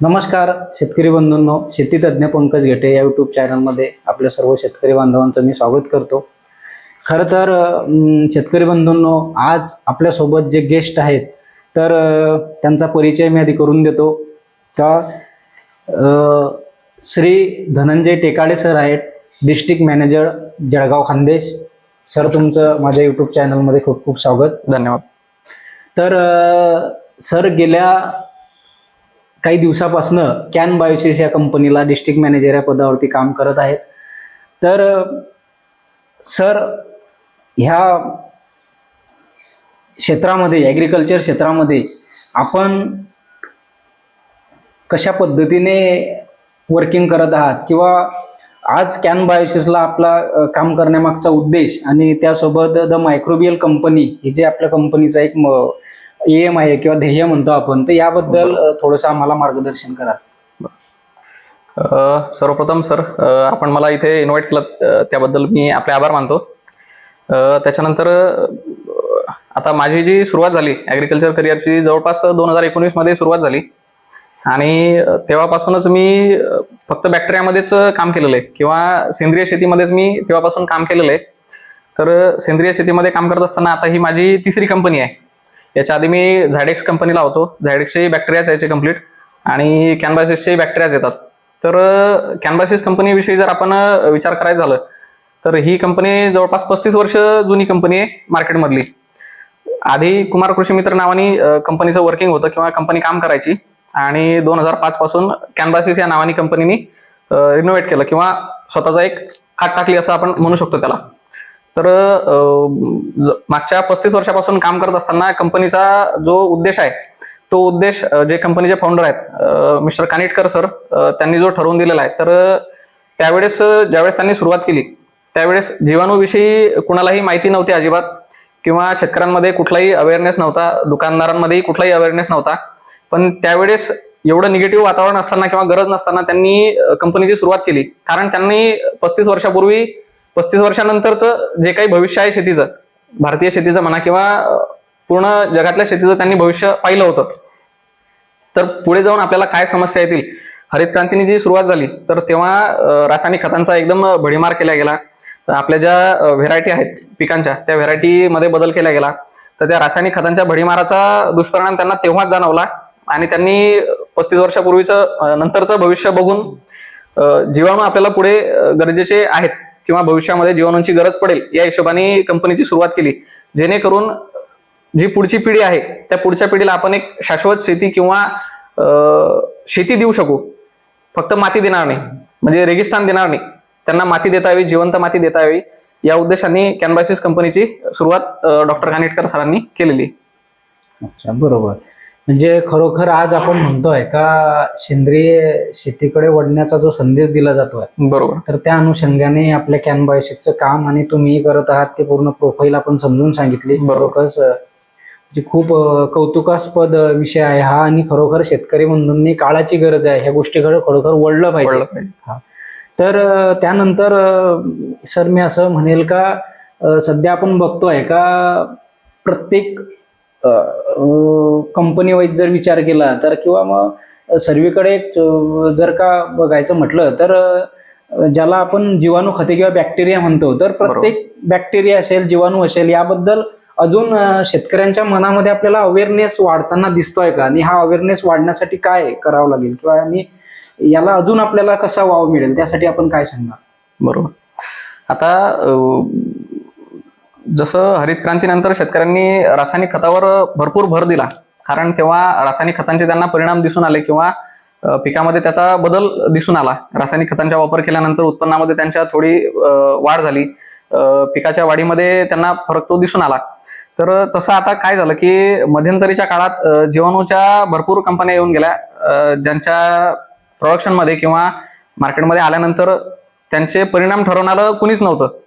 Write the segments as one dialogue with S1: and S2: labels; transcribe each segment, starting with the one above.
S1: नमस्कार शेतकरी बंधूंनो. शेती तज्ज्ञ पंकज घेटे या यूट्यूब चॅनलमध्ये आपल्या सर्व शेतकरी बांधवांचं मी स्वागत करतो. खरं तर शेतकरी बंधूंनो आज आपल्यासोबत जे गेस्ट आहेत तर त्यांचा परिचय मी आधी करून देतो. का श्री धनंजय टेकाडे सर आहेत district manager Jalgaon Khandesh. Sir तुमचं माझ्या यूट्यूब चॅनलमध्ये खूप खूप स्वागत.
S2: धन्यवाद.
S1: तर सर गेल्या काही दिवसापासनं कॅन बायोसिस या कंपनीला डिस्ट्रिक्ट मॅनेजर या पदावरती काम करत आहेत. तर सर ह्या क्षेत्रामध्ये ॲग्रिकल्चर क्षेत्रामध्ये आपण कशा पद्धतीने वर्किंग करत आहात? किंवा आज कॅन बायोसिसला आपला काम करण्यामागचा उद्देश आणि त्यासोबत द मायक्रोबियल कंपनी ही जे आपल्या कंपनीचा एक एम आहे किंवा ध्येय म्हणतो आपण तर याबद्दल थोडंसं आम्हाला मार्गदर्शन करा.
S2: अ, सर्वप्रथम सर अ, आपण मला इथे इन्व्हाइट केलं अ, त्याबद्दल मी आपले आभार मानतो. अ, त्याच्यानंतर अ, आता माझी जी सुरुवात झाली ॲग्रिकल्चर करिअरची जवळपास दोन हजार एकोणीसमध्ये सुरुवात झाली. आणि अ, तेव्हापासूनच मी अ, फक्त बॅक्टेरियामध्येच काम केलेलं आहे किंवा सेंद्रिय शेतीमध्येच मी तेव्हापासून काम केलेलं आहे. तर सेंद्रिय शेतीमध्ये काम करत असताना आता ही माझी तिसरी कंपनी आहे. याच्या आधी मी झायडेक्स कंपनीला होतो. झायडेक्सचे बॅक्टेरियाच यायचे कंप्लीट आणि कॅनबासिसचे बॅक्टेरियाज येतात. तर कॅनबासिस कंपनीविषयी जर आपण विचार करायचं झालं तर ही कंपनी जवळपास पस्तीस वर्ष जुनी कंपनी आहे मार्केटमधली आधी कुमार कृषी मित्र नावाने कंपनीचं वर्किंग होतं किंवा कंपनी काम करायची आणि दोन हजार पाच पासून कॅनबासिस या नावाने कंपनीने रिनोव्हेट केलं किंवा स्वतःचा एक खाट टाकली असं आपण म्हणू शकतो त्याला. तर ज- मागच्या पस्तीस वर्षापासून काम करत असताना कंपनीचा जो उद्देश आहे तो उद्देश जे कंपनीचे फाउंडर आहेत मिस्टर कानिटकर सर त्यांनी जो ठरवून दिलेला आहे तर त्यावेळेस ज्यावेळेस त्यांनी सुरुवात केली त्यावेळेस जीवाणूविषयी कुणालाही माहिती नव्हती अजिबात किंवा शेतकऱ्यांमध्ये कुठलाही अवेअरनेस नव्हता दुकानदारांमध्येही कुठलाही अवेअरनेस नव्हता पण त्यावेळेस एवढं निगेटिव्ह वातावरण असताना किंवा गरज नसताना त्यांनी कंपनीची सुरुवात केली. कारण त्यांनी पस्तीस वर्षापूर्वी पस्तीस वर्षानंतरचं जे काही भविष्य आहे शेतीचं भारतीय शेतीचं म्हणा किंवा पूर्ण जगातल्या शेतीचं त्यांनी भविष्य पाहिलं होतं. तर पुढे जाऊन आपल्याला काय समस्या येतील? हरित क्रांतीने जी सुरुवात झाली तर तेव्हा रासायनिक खतांचा एकदम भडीमार केला गेला. तर आपल्या ज्या व्हेरायटी आहेत पिकांच्या त्या व्हेरायटीमध्ये बदल केला गेला. तर त्या रासायनिक खतांच्या भडीमाराचा दुष्परिणाम त्यांना तेव्हाच जाणवला आणि त्यांनी पस्तीस वर्षापूर्वीचं नंतरचं भविष्य बघून जीवाणू आपल्याला पुढे गरजेचे आहेत. किंवा भविष्यामध्ये जीवाणूंची गरज पडेल या हिशोबाने कंपनीची सुरुवात केली. जेणेकरून जी पुढची पिढी आहे त्या पुढच्या पिढीला आपण एक शाश्वत शेती किंवा शेती देऊ शकू. फक्त माती देणार नाही. म्हणजे रेगिस्तान देणार नाही. त्यांना माती देता यावी जिवंत माती देता यावी या उद्देशाने कॅनबासिस कंपनीची सुरुवात डॉक्टर घाणेटकर सरांनी केलेली.
S1: अच्छा बरोबर. म्हणजे खरोखर आज आपण म्हणतोय का सेंद्रिय शेतीकडे वळण्याचा जो संदेश दिला जातोय
S2: बरोबर.
S1: तर त्या अनुषंगाने आपल्या कॅन बायोसिसचं काम आणि तुम्ही करत आहात ते पूर्ण प्रोफाईल आपण समजून सांगितली. खरोखरच म्हणजे खूप कौतुकास्पद विषय आहे हा आणि खरोखर शेतकरी बंधूंनी काळाची गरज आहे. ह्या गोष्टीकडे खरोखर वळलं पाहिजे. तर त्यानंतर सर मी असं म्हणेल का सध्या आपण बघतोय का प्रत्येक कंपनी वाईज जर विचार केला तर किंवा मग सर्वीकडे जर का बघायचं म्हटलं तर ज्याला आपण जीवाणू खते किंवा बॅक्टेरिया म्हणतो तर प्रत्येक बॅक्टेरिया असेल जीवाणू असेल याबद्दल अजून शेतकऱ्यांच्या मनामध्ये आपल्याला अवेअरनेस वाढताना दिसतोय का? आणि हा अवेअरनेस वाढण्यासाठी काय करावं लागेल? किंवा आणि याला अजून आपल्याला कसा वाव मिळेल? त्यासाठी आपण काय सांगणार?
S2: बरोबर. आता जसं हरित क्रांतीनंतर शेतकऱ्यांनी रासायनिक खतावर भरपूर भर दिला कारण तेव्हा रासायनिक खतांचे त्यांना परिणाम दिसून आले किंवा पिकामध्ये त्याचा बदल दिसून आला. रासायनिक खतांचा वापर केल्यानंतर उत्पन्नामध्ये त्यांच्या थोडी वाढ झाली. पिकाच्या वाढीमध्ये त्यांना फरक तो दिसून आला. तर तसं आता काय झालं की मध्यंतरीच्या काळात जीवाणूच्या भरपूर कंपन्या येऊन गेल्या. ज्यांच्या प्रोडक्शनमध्ये किंवा मार्केटमध्ये आल्यानंतर त्यांचे परिणाम ठरवणारं कुणीच नव्हतं.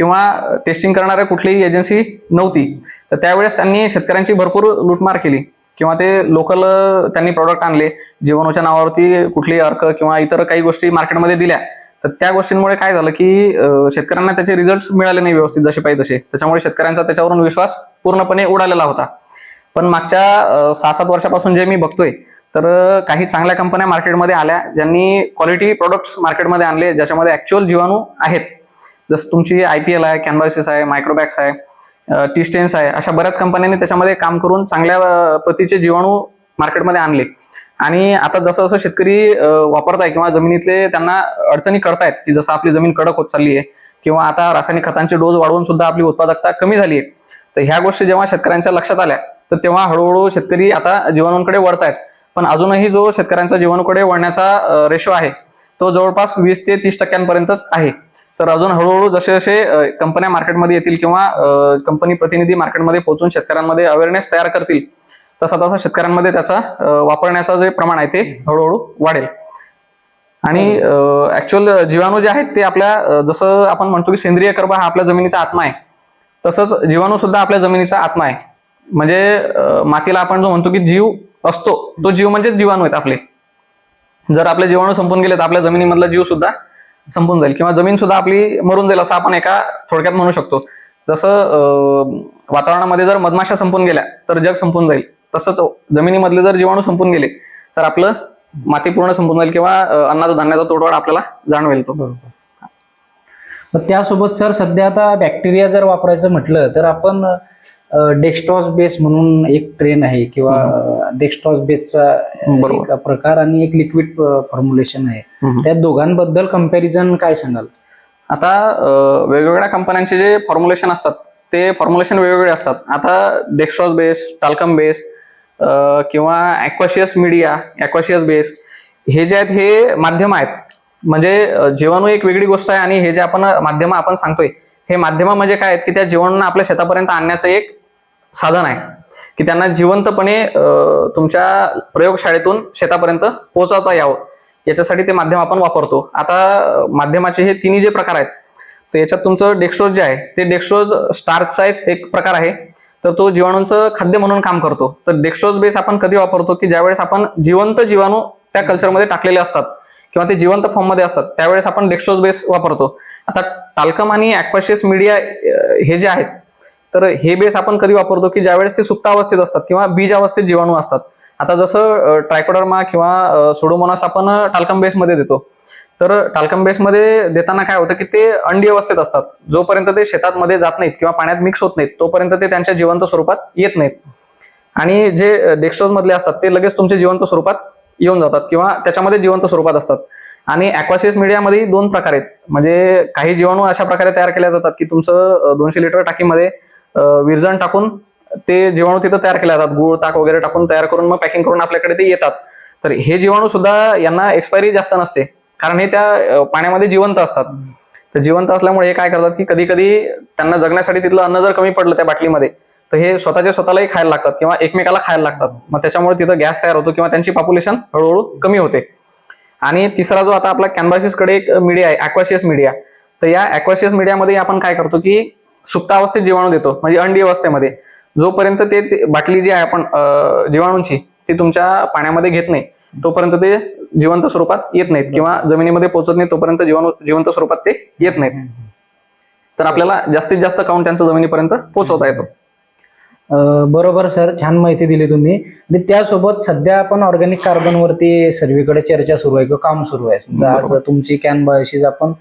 S2: किंवा टेस्टिंग करणाऱ्या कुठलीही एजन्सी नव्हती. तर त्यावेळेस त्यांनी शेतकऱ्यांची भरपूर लूटमार केली. किंवा ते लोकल त्यांनी प्रॉडक्ट आणले. जीवाणूच्या नावावरती कुठली अर्क किंवा इतर काही गोष्टी मार्केटमध्ये दिल्या. तर त्या गोष्टींमुळे काय झालं की शेतकऱ्यांना त्याचे रिझल्ट मिळाले नाही व्यवस्थित जसे पाहिजे तसे. त्याच्यामुळे शेतकऱ्यांचा त्याच्यावरून विश्वास पूर्णपणे उडालेला होता. पण मागच्या सहा सात वर्षापासून जे मी बघतोय तर काही चांगल्या कंपन्या मार्केटमध्ये आल्या ज्यांनी क्वालिटी प्रोडक्ट्स मार्केटमध्ये आणले ज्याच्यामध्ये ऍक्च्युअल जीवाणू आहेत. जसं तुमची आय पी एल आहे कॅनवायसिस आहे मायक्रोबॅक्स आहे टी स्टेन्स आहे अशा बऱ्याच कंपन्यांनी त्याच्यामध्ये काम करून चांगल्या प्रतीचे जीवाणू मार्केटमध्ये आणले. आणि आता जसं जसं शेतकरी वापरत वापरताय किंवा जमिनीतले त्यांना अडचणी करतायत की जसं आपली जमीन कडक होत चालली आहे किंवा आता रासायनिक खतांचे डोस वाढवून सुद्धा आपली उत्पादकता कमी झाली आहे तर ह्या गोष्टी जेव्हा शेतकऱ्यांच्या लक्षात आल्या तर तेव्हा हळूहळू शेतकरी आता जीवाणूंकडे वळतायत. पण अजूनही जो शेतकऱ्यांचा जीवाणूकडे वळण्याचा रेशो आहे तो जवळपास वीस ते तीस टक्क्यांपर्यंतच आहे. तर अजून हळूहळू जसे जसे कंपन्या मार्केटमध्ये येतील किंवा कंपनी प्रतिनिधी मार्केटमध्ये पोहोचून शेतकऱ्यांमध्ये अवेअरनेस तयार करतील तसा तसा शेतकऱ्यांमध्ये त्याचा वापरण्याचं जे प्रमाण आहे ते हळूहळू वाढेल. आणि ऍक्च्युअल जीवाणू जे आहेत ते आपल्या जसं आपण म्हणतो की सेंद्रिय कर्ब हा आपल्या जमिनीचा आत्मा आहे तसंच जीवाणू सुद्धा आपल्या जमिनीचा आत्मा आहे. म्हणजे मातीला आपण जो म्हणतो की जीव असतो तो जीव म्हणजे जीवाणू आहेत आपले. जर आपले जीवाणू संपून गेले तर आपल्या जमिनीमधला जीव सुद्धा संपून जाईल किंवा जमीन सुद्धा आपली मरून जाईल असं आपण एका थोडक्यात म्हणू शकतो. जसं वातावरणामध्ये जर मधमाशा संपून गेल्या तर जग संपून जाईल. तसंच जमिनीमधले जर जीवाणू संपून गेले तर आपलं माती पूर्ण संपून जाईल किंवा अन्नाचा धान्याचा तोडवाड आपल्याला जाणवेल तो.
S1: बरोबर. त्यासोबत सर सध्या आता बॅक्टेरिया जर वापरायचं म्हटलं तर आपण डेक्स्ट्रॉस बेस म्हणून एक ट्रेन आहे किंवा डेक्स्ट्रॉस बेसचा प्रकार आणि एक लिक्विड फॉर्म्युलेशन आहे. त्या दोघांबद्दल कंपॅरिझन काय सांगाल?
S2: आता वेगवेगळ्या कंपन्यांचे जे फॉर्म्युलेशन असतात ते फॉर्म्युलेशन वेगवेगळे असतात. आता डेक्स्ट्रॉस बेस टाल्कम बेस किंवा ॲक्वाशियस मीडिया ॲक्वाशियस बेस हे जे आहेत हे माध्यम आहेत. म्हणजे जीवाणू एक वेगळी गोष्ट आहे आणि हे जे आपण माध्यम आपण सांगतोय हे माध्यम म्हणजे काय आहेत की त्या जीवाणूंना आपल्या शेतापर्यंत आणण्याचं एक साधन आहे की त्यांना जिवंतपणे तुमच्या प्रयोगशाळेतून शेतापर्यंत पोहोचवता यावं. याच्यासाठी ते माध्यम आपण वापरतो. आता माध्यमाचे हे तिन्ही जे प्रकार आहेत तर याच्यात तुमचं डेक्स्ट्रोज जे आहे ते डेक्स्ट्रोज स्टार्चचाच एक प्रकार आहे. तर तो जीवाणूंचं खाद्य म्हणून काम करतो. तर डेक्स्ट्रोज बेस आपण कधी वापरतो की ज्यावेळेस आपण जिवंत जीवाणू त्या कल्चरमध्ये टाकलेले असतात किंवा ते जिवंत फॉर्ममध्ये असतात त्यावेळेस आपण डेक्स्ट्रोज बेस वापरतो. आता टाल्कम आणि ॲक्वाशियस मीडिया हे जे आहेत तर हे बेस आपण कधी वापरतो की ज्यावेळेस ते सुप्तावस्थेत असतात किंवा बीज अवस्थेत जीवाणू असतात. आता जसं ट्रायकोडर्मा किंवा सोडोमोनास आपण टाल्कम बेसमध्ये देतो. तर टाल्कम बेसमध्ये देताना काय होतं की ते अंडी अवस्थेत असतात. जोपर्यंत ते शेतामध्ये जात नाहीत किंवा पाण्यात मिक्स होत नाहीत तोपर्यंत ते त्यांच्या जिवंत स्वरूपात येत नाहीत. आणि जे डेक्स्ट्रोज मधले असतात ते लगेच तुमच्या जिवंत स्वरूपात येऊन जातात किंवा त्याच्यामध्ये जिवंत स्वरूपात असतात. आणि ॲक्वासियस मीडियामध्ये दोन प्रकार आहेत. म्हणजे काही जीवाणू अशा प्रकारे तयार केल्या जातात की तुमचं दोनशे लिटर टाकीमध्ये विरजण टाकून ते जीवाणू तिथं तयार केले जातात. गुळ ताक वगैरे टाकून तयार करून मग पॅकिंग करून आपल्याकडे ते येतात. तर हे जीवाणू सुद्धा यांना एक्सपायरी जास्त नसते. कारण हे त्या पाण्यामध्ये जिवंत असतात. तर जिवंत असल्यामुळे हे काय करतात की कधी कधी त्यांना जगण्यासाठी तिथलं अन्न जर कमी पडलं त्या बाटलीमध्ये तर हे स्वतःच्या स्वतःलाही खायला लागतात किंवा एकमेकाला खायला लागतात. मग त्याच्यामुळे तिथं गॅस तयार होतो किंवा त्यांची पॉप्युलेशन हळूहळू कमी होते. आणि तिसरा जो आता आपला कॅनव्हासिसकडे एक मीडिया आहे ॲक्वाशियस मीडिया तर या ॲक्वाशियस मीडियामध्ये आपण काय करतो की सुप्त अवस्थेत जीवाणू देतो म्हणजे अंडी अवस्थेमध्ये. जोपर्यंत ते बाटली जी आहे आपण जीवाणूंची ती तुमच्या पाण्यामध्ये घेत नाही तोपर्यंत ते जिवंत स्वरूपात येत नाहीत किंवा जमिनीमध्ये पोहोचत नाही तोपर्यंत जीवाणू जिवंत स्वरूपात ते येत नाहीत. तर आपल्याला जास्तीत जास्त काउंट त्यांचं जमिनीपर्यंत पोहोचवता येतो?
S1: अं, बरोबर सर छान माहिती दिली तुम्ही. आणि त्यासोबत सध्या आपण ऑर्गॅनिक कार्बनवरती सर्वीकडे चर्चा सुरू आहे किंवा काम सुरू आहे. समजा आज. तुमची कॅन बायोशीज आपण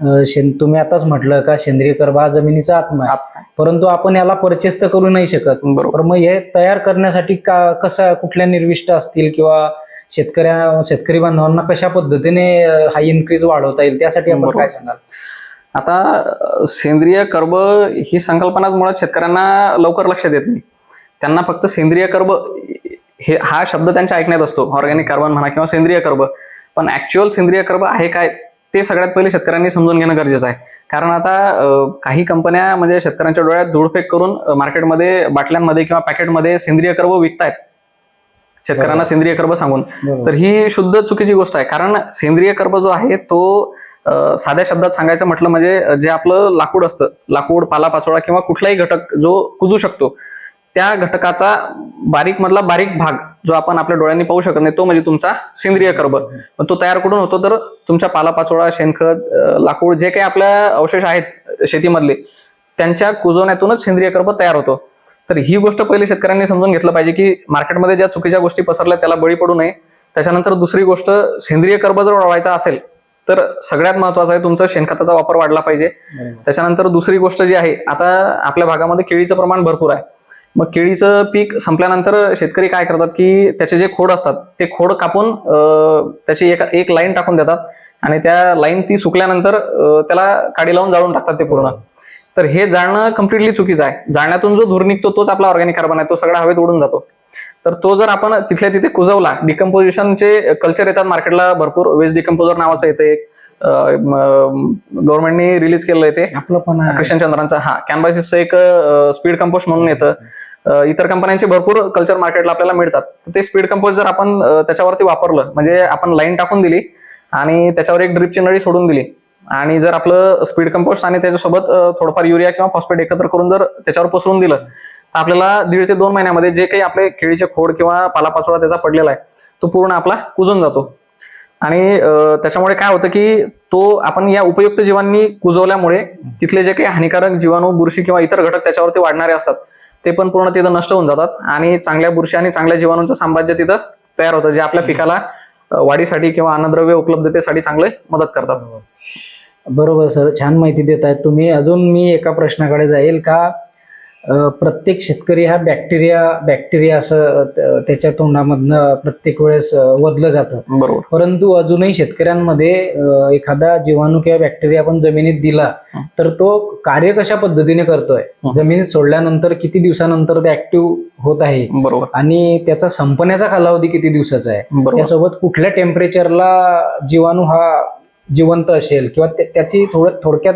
S1: शेण तुम्ही आताच म्हटलं का सेंद्रिय कर्ब हा जमिनीचा आत्मा आहे. परंतु आपण याला परचेस तर करू नाही शकत.
S2: बरोबर.
S1: मग हे तयार करण्यासाठी का कसा कुठल्या निर्विष्ट असतील किंवा शेतकऱ्या शेतकरी बांधवांना कशा पद्धतीने हा इन्क्रीज वाढवता येईल त्यासाठी आपण. काय सांगाल?
S2: आता सेंद्रिय कर्ब ही संकल्पना मुळात शेतकऱ्यांना लवकर लक्षात येत नाही. त्यांना फक्त सेंद्रिय कर्ब हे हा शब्द त्यांच्या ऐकण्यात असतो. ऑर्गॅनिक कार्बन म्हणा किंवा सेंद्रिय कर्ब. पण ऍक्च्युअल सेंद्रिय कर्ब आहे काय? ते सगळ्यात पहिले शेतकऱ्यांनी समजून घेणं गरजेचं आहे कारण आता काही कंपन्या म्हणजे शेतकऱ्यांच्या डोळ्यात धूळफेक करून मार्केटमध्ये बाटल्यांमध्ये किंवा पॅकेटमध्ये सेंद्रिय कर्ब विकतायत शेतकऱ्यांना. सेंद्रिय कर्ब सांगून. तर ही शुद्ध चुकीची गोष्ट आहे कारण सेंद्रिय कर्ब जो आहे तो साध्या शब्दात सांगायचं म्हटलं म्हणजे जे आपलं लाकूड असतं लाकूड पालापाचोळा किंवा कुठलाही घटक जो कुजू शकतो त्या घटकाचा बारीक मधला बारीक भाग जो आपण आपल्या डोळ्यांनी पाहू शकत नाही तो म्हणजे तुमचा सेंद्रिय कर्ब. तो तयार कुठून होतो? तर तुमच्या पालापाचोळा शेणखत लाकूड जे काही आपल्या अवशेष आहेत शेतीमधले त्यांच्या कुजवण्यातूनच सेंद्रिय कर्ब तयार होतो. तर ही गोष्ट पहिले शेतकऱ्यांनी समजून घेतलं पाहिजे की मार्केटमध्ये ज्या चुकीच्या गोष्टी पसरल्या त्याला बळी पडू नये. त्याच्यानंतर दुसरी गोष्ट सेंद्रिय कर्ब जर वाढवायचा असेल तर सगळ्यात महत्वाचं आहे तुमचं शेणखताचा वापर वाढला पाहिजे. त्याच्यानंतर दुसरी गोष्ट जी आहे आता आपल्या भागामध्ये केळीचं प्रमाण भरपूर आहे. मग केळीचं पीक संपल्यानंतर शेतकरी काय करतात की त्याचे जे खोड असतात ते खोड कापून त्याची एक एक लाईन टाकून देतात आणि त्या लाईन ती सुकल्यानंतर त्याला काडी लावून जाळून टाकतात ते पूर्ण. तर हे जाळणं कम्प्लिटली चुकीचं आहे. जाळण्यातून जो धूर निघतो तोच आपला ऑर्गॅनिक कार्बन आहे तो सगळा हवेत उडून जातो. तर तो जर आपण तिथल्या तिथे कुजवला डिकम्पोजिशनचे कल्चर येतात मार्केटला भरपूर वेस्ट डिकम्पोजर नावाचं येते गव्हर्नमेंटनी रिलीज केलेलं आहे ते.
S1: आपलं पण.
S2: क्रिश्चन चंद्रांचा हा कॅनबासिसचं एक स्पीड कंपोस्ट म्हणून येतं. इतर कंपन्यांचे भरपूर कल्चर मार्केटला आपल्याला मिळतात. तर ते स्पीड कंपोस्ट जर आपण त्याच्यावरती वापरलं म्हणजे आपण लाईन टाकून दिली आणि त्याच्यावर एक ड्रिपची नळी सोडून दिली. आणि जर आपलं स्पीड कंपोस्ट आणि त्याच्यासोबत थोडंफार युरिया किंवा फॉस्फेट एकत्र करून जर त्याच्यावर पसरून दिलं तर आपल्याला दीड ते दोन महिन्यामध्ये जे काही आपले केळीचे खोड किंवा पालापाचोळा त्याचा पडलेला आहे तो पूर्ण आपला कुजून जातो. आणि त्याच्यामुळे काय होतं की तो आपण या उपयुक्त जीवांनी कुजवल्यामुळे तिथले जे काही हानिकारक जीवाणू बुरशी किंवा इतर घटक त्याच्यावरती वाढणारे असतात ते पण पूर्ण तिथं नष्ट होऊन जातात आणि चांगल्या बुरशी आणि चांगल्या जीवाणूंचं साम्राज्य तिथं तयार होतं जे आपल्या पिकाला वाढीसाठी किंवा अन्नद्रव्य उपलब्धतेसाठी चांगले मदत करतात.
S1: बरोबर सर छान माहिती देत आहेत तुम्ही. अजून मी एका प्रश्नाकडे जाईल का? प्रत्येक शेतकरी हा बॅक्टेरिया बॅक्टेरिया असं त्याच्या तोंडामधनं प्रत्येक वेळेस वदलं जातं.
S2: बरोबर.
S1: परंतु अजूनही शेतकऱ्यांमध्ये एखादा जीवाणू किंवा बॅक्टेरिया आपण जमिनीत दिला. तर तो कार्य कशा पद्धतीने करतोय. जमिनीत सोडल्यानंतर किती दिवसानंतर ते ऍक्टिव्ह होत आहे?
S2: बरोबर.
S1: आणि त्याचा संपण्याचा कालावधी किती दिवसाचा आहे? त्यासोबत कुठल्या टेम्परेचरला जीवाणू हा जिवंत असेल? किंवा त्या- त्याची थोड थोडक्यात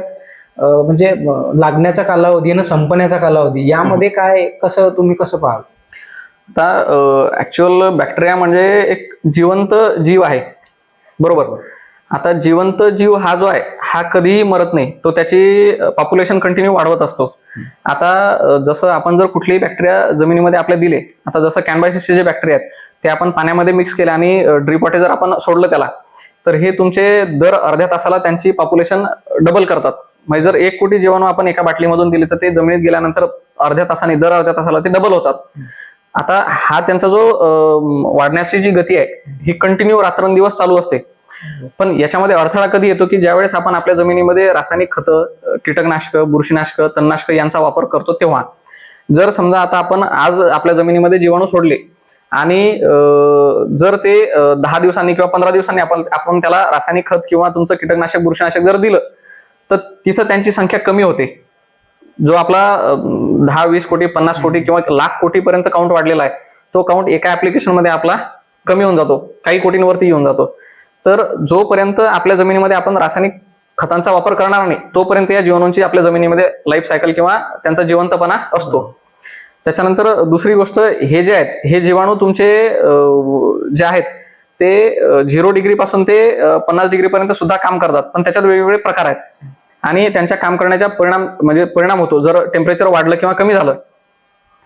S1: म्हणजे लागण्याचा कालावधी आणि संपण्याचा कालावधी यामध्ये काय कसं तुम्ही कसं पाहाल?
S2: आता ऍक्च्युअल बॅक्टेरिया म्हणजे एक जिवंत जीव आहे. बरोबर? आता जिवंत जीव हा जो आहे हा कधीही मरत नाही. तो त्याची पॉप्युलेशन कंटिन्यू वाढवत असतो. आता जसं आपण जर कुठलेही बॅक्टेरिया जमिनीमध्ये आपल्या दिले आता जसं कॅनबायसिसचे जे बॅक्टेरिया आहेत ते आपण पाण्यामध्ये मिक्स केले आणि ड्रीपॉटे जर आपण सोडलं त्याला तर हे तुमचे दर अर्ध्या तासाला त्यांची पॉप्युलेशन डबल करतात. म्हणजे जर एक कोटी जीवाणू आपण एका बाटलीमधून दिले तर ते जमिनीत गेल्यानंतर अर्ध्या तासाने दर अर्ध्या तासाला ते डबल होतात. आता हा त्यांचा जो वाढण्याची जी गती आहे ही कंटिन्यू रात्रंदिवस चालू असते. पण याच्यामध्ये अडथळा कधी येतो की ज्यावेळेस आपण आपल्या जमिनीमध्ये रासायनिक खतं कीटकनाशक बुरशीनाशक तणनाशक यांचा वापर करतो तेव्हा जर समजा आता आपण आज आपल्या जमिनीमध्ये जीवाणू सोडले आणि अं, जर ते दहा दिवसांनी किंवा पंधरा दिवसांनी आपण आपण त्याला रासायनिक खत किंवा तुमचं कीटकनाशक बुरशीनाशक जर दिलं तर तिथं त्यांची संख्या कमी होते. जो आपला दहा वीस कोटी पन्नास कोटी किंवा लाख कोटीपर्यंत काउंट वाढलेला आहे तो काउंट एका ऍप्लिकेशनमध्ये आपला कमी होऊन जातो. काही कोटींवरती येऊन जातो. तर जोपर्यंत आपल्या जमिनीमध्ये आपण रासायनिक खतांचा वापर करणार नाही तोपर्यंत या जीवाणूंची आपल्या जमिनीमध्ये लाईफ सायकल किंवा त्यांचा जिवंतपणा असतो. त्याच्यानंतर दुसरी गोष्ट हे जे आहेत हे जीवाणू तुमचे जे आहेत ते झिरो डिग्री पासून ते पन्नास डिग्री पर्यंत सुद्धा काम करतात. पण त्याच्यात वेगवेगळे प्रकार आहेत. आणि त्यांच्या काम करण्याचा परिणाम म्हणजे परिणाम होतो. जर टेम्परेचर वाढलं किंवा कमी झालं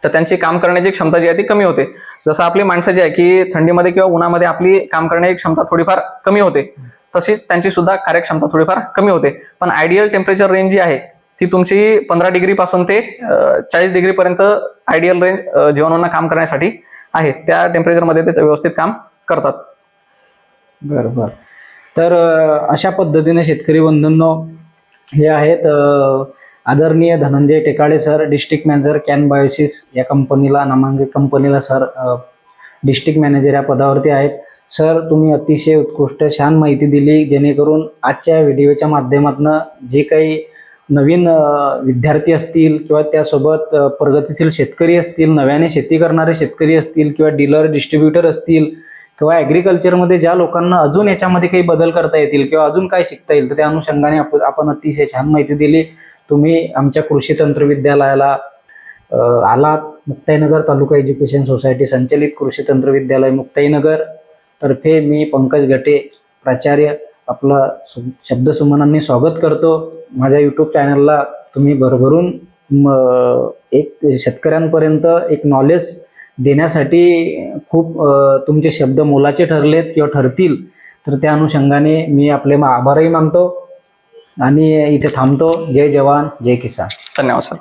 S2: तर त्यांची काम करण्याची क्षमता जी आहे ती कमी होते. जसं आपली माणसं जी आहे की थंडीमध्ये किंवा उन्हामध्ये आपली काम करण्याची क्षमता थोडीफार कमी होते तशीच त्यांची सुद्धा कार्यक्षमता थोडीफार कमी होते. पण आयडियल टेम्परेचर रेंज जी आहे ती तुमची पंधरा डिग्री पासून ते चाळीस डिग्री पर्यंत आयडियल रेंज जीवाणूंना काम करण्यासाठी आहे. त्या टेम्परेचरमध्ये ते व्यवस्थित काम करतात.
S1: बरोबर तर अशा पद्धतीने शेतकरी बंधूंनो हे आहेत आदरणीय Dhananjay Tekale sir district manager Kan Biosys या कंपनीला नामांकित कंपनीला सर डिस्ट्रिक्ट मॅनेजर या पदावरती आहेत. सर तुम्ही अतिशय उत्कृष्ट छान माहिती दिली जेणेकरून आजच्या व्हिडिओच्या माध्यमातून जे काही नवीन विद्यार्थी असतील किंवा त्यासोबत प्रगतीशील शेतकरी असतील नव्याने शेती करणारे शेतकरी असतील किंवा डीलर डिस्ट्रीब्युटर असतील किंवा ॲग्रिकल्चरमध्ये ज्या लोकांना अजून याच्यामध्ये काही बदल करता येतील किंवा अजून काय शिकता येईल तर त्या अनुषंगाने आप आपण अतिशय छान माहिती दिली. तुम्ही आमच्या कृषी तंत्रविद्यालयाला आलात. मुक्ताईनगर तालुका एज्युकेशन सोसायटी संचलित कृषी तंत्र विद्यालय मुक्ताईनगर तर्फे मी पंकज गटे प्राचार्य आपलं सु शब्दसुमनांनी स्वागत करतो. माझ्या यूट्यूब चॅनलला तुम्ही भरभरून एक शेतकऱ्यांपर्यंत एक नॉलेज देण्यासाठी खूप तुमचे शब्द मोलाचे ठरलेत किंवा ठरतील तर त्या अनुषंगाने मी आपले आभारही मानतो आणि इथे थांबतो. जय जवान जय किसान.
S2: धन्यवाद सर.